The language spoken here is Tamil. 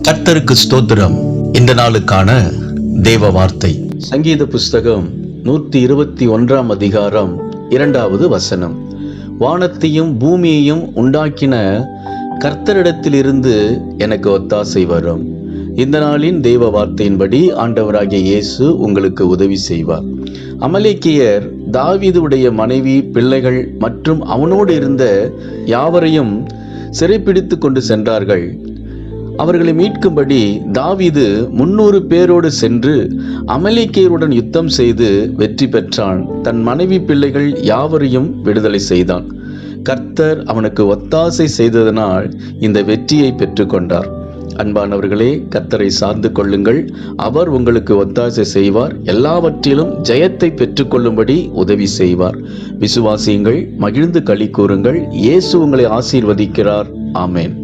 கர்த்தருக்கு ஸ்தோத்திரம். இந்த நாளுக்கான தேவ வார்த்தை. சங்கீத புஸ்தகம் நூத்தி இருபத்தி ஒன்றாம் அதிகாரம் இரண்டாவது வசனம். வானத்தையும் பூமியையும் உண்டாக்கின கர்த்தரிடத்திலிருந்து எனக்கு ஒத்தாசை வரும். இந்த நாளின் தேவ வார்த்தையின்படி ஆண்டவராகிய இயேசு உங்களுக்கு உதவி செய்வார். அமலேக்கியர் தாவிதுடைய மனைவி பிள்ளைகள் மற்றும் அவனோடு இருந்த யாவரையும் சிறைப்பிடித்து கொண்டு சென்றார்கள். அவர்களை மீட்கும்படி தாவீது முன்னூறு பேரோடு சென்று அமலேக்கியருடன் யுத்தம் செய்து வெற்றி பெற்றான். தன் மனைவி பிள்ளைகள் யாவரையும் விடுதலை செய்தான். கர்த்தர் அவனுக்கு ஒத்தாசை செய்ததனால் இந்த வெற்றியை பெற்றுக்கொண்டார். அன்பானவர்களே கர்த்தரை சார்ந்து கொள்ளுங்கள். அவர் உங்களுக்கு ஒத்தாசை செய்வார். எல்லாவற்றிலும் ஜெயத்தை பெற்றுக்கொள்ளும்படி உதவி செய்வார். விசுவாசியுங்கள் மகிழ்ந்து களி கூறுங்கள். இயேசு உங்களை ஆசீர்வதிக்கிறார். ஆமேன்.